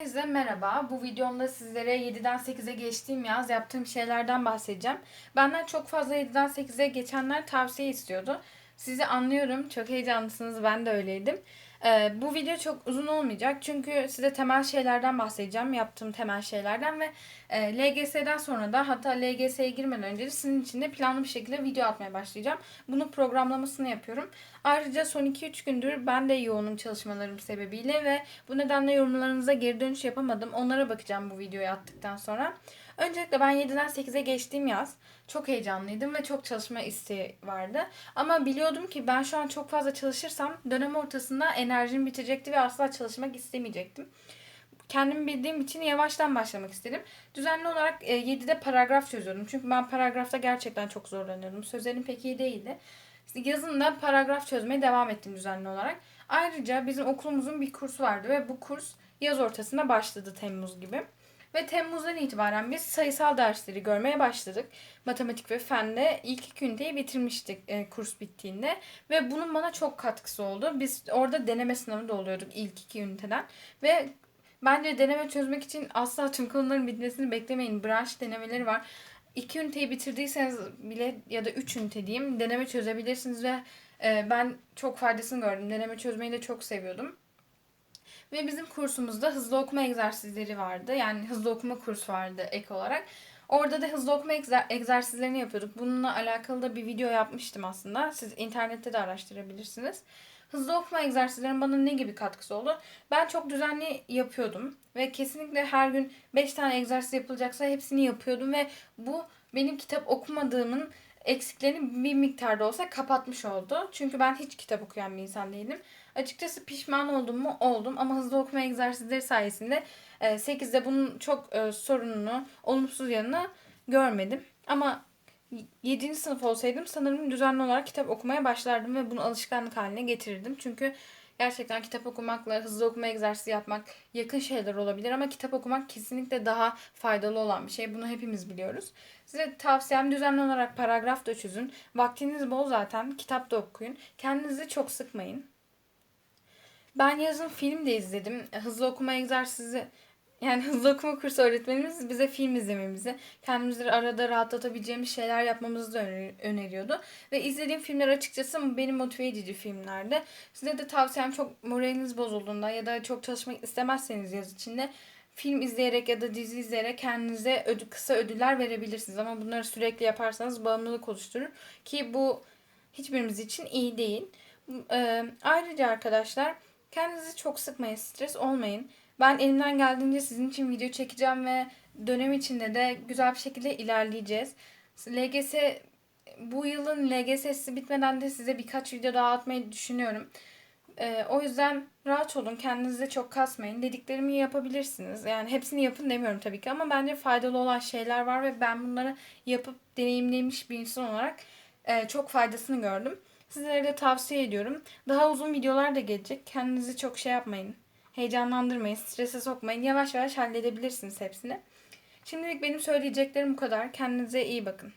Herkese merhaba. Bu videomda sizlere 7'den 8'e geçtiğim yaz yaptığım şeylerden bahsedeceğim. Benden çok fazla 7'den 8'e geçenler tavsiye istiyordu. Sizi anlıyorum. Çok heyecanlısınız. Ben de öyleydim. Ee, bu video çok uzun olmayacak. Çünkü size temel şeylerden bahsedeceğim. Yaptığım temel şeylerden ve e, LGS'den sonra da hatta LGS'ye girmeden önce de sizin için de planlı bir şekilde video atmaya başlayacağım. Bunun programlamasını yapıyorum. Ayrıca son 2-3 gündür ben de yoğunum çalışmalarım sebebiyle ve bu nedenle yorumlarınıza geri dönüş yapamadım. Onlara bakacağım bu videoyu attıktan sonra. Öncelikle ben 7'den 8'e geçtiğim yaz çok heyecanlıydım ve çok çalışma isteği vardı. Ama biliyordum ki ben şu an çok fazla çalışırsam dönem ortasında enerjim bitecekti ve asla çalışmak istemeyecektim. Kendimi bildiğim için yavaştan başlamak istedim. Düzenli olarak e, 7'de paragraf çözüyordum. Çünkü ben paragrafta gerçekten çok zorlanıyordum. Sözlerim pek iyi değildi. Yazın da paragraf çözmeye devam ettim düzenli olarak. Ayrıca bizim okulumuzun bir kursu vardı ve bu kurs yaz ortasında başladı Temmuz gibi. Ve Temmuz'dan itibaren biz sayısal dersleri görmeye başladık. Matematik ve fende ilk iki üniteyi bitirmiştik e, kurs bittiğinde. Ve bunun bana çok katkısı oldu. Biz orada deneme sınavı da oluyorduk ilk iki üniteden. Ve bence deneme çözmek için asla tüm konuların bitmesini beklemeyin. Branş denemeleri var. İki üniteyi bitirdiyseniz bile ya da üç ünite diyeyim deneme çözebilirsiniz ve e, ben çok faydasını gördüm. Deneme çözmeyi de çok seviyordum. Ve bizim kursumuzda hızlı okuma egzersizleri vardı. Yani hızlı okuma kursu vardı ek olarak. Orada da hızlı okuma egzer- egzersizlerini yapıyorduk. Bununla alakalı da bir video yapmıştım aslında. Siz internette de araştırabilirsiniz. Hızlı okuma egzersizlerinin bana ne gibi katkısı oldu? Ben çok düzenli yapıyordum. Ve kesinlikle her gün 5 tane egzersiz yapılacaksa hepsini yapıyordum. Ve bu benim kitap okumadığımın eksiklerini bir miktarda olsa kapatmış oldu. Çünkü ben hiç kitap okuyan bir insan değilim. Açıkçası pişman oldum mu? Oldum ama hızlı okuma egzersizleri sayesinde 8'de bunun çok e, sorununu, olumsuz yanını görmedim. Ama 7. sınıf olsaydım sanırım düzenli olarak kitap okumaya başlardım ve bunu alışkanlık haline getirirdim. Çünkü gerçekten kitap okumakla hızlı okuma egzersizi yapmak yakın şeyler olabilir ama kitap okumak kesinlikle daha faydalı olan bir şey. Bunu hepimiz biliyoruz. Size tavsiyem düzenli olarak paragraf da çözün. Vaktiniz bol zaten. Kitap da okuyun. Kendinizi çok sıkmayın. Ben yazın film de izledim. Hızlı okuma egzersizi yani hızlı okuma kursu öğretmenimiz bize film izlememizi, kendimizi arada rahatlatabileceğimiz şeyler yapmamızı da öneriyordu. Ve izlediğim filmler açıkçası benim motive edici filmlerdi. Size de tavsiyem çok moraliniz bozulduğunda ya da çok çalışmak istemezseniz yaz içinde film izleyerek ya da dizi izleyerek kendinize ödü, kısa ödüller verebilirsiniz. Ama bunları sürekli yaparsanız bağımlılık oluşturur. Ki bu hiçbirimiz için iyi değil. Ee, ayrıca arkadaşlar kendinizi çok sıkmayın, stres olmayın. Ben elimden geldiğince sizin için video çekeceğim ve dönem içinde de güzel bir şekilde ilerleyeceğiz. LGS bu yılın LGS'si bitmeden de size birkaç video daha atmayı düşünüyorum. Ee, o yüzden rahat olun. Kendinize çok kasmayın. Dediklerimi yapabilirsiniz. Yani hepsini yapın demiyorum tabii ki ama bence faydalı olan şeyler var ve ben bunları yapıp deneyimlemiş bir insan olarak e, çok faydasını gördüm. Sizlere de tavsiye ediyorum. Daha uzun videolar da gelecek. Kendinizi çok şey yapmayın. Heyecanlandırmayın, strese sokmayın. Yavaş yavaş halledebilirsiniz hepsini. Şimdilik benim söyleyeceklerim bu kadar. Kendinize iyi bakın.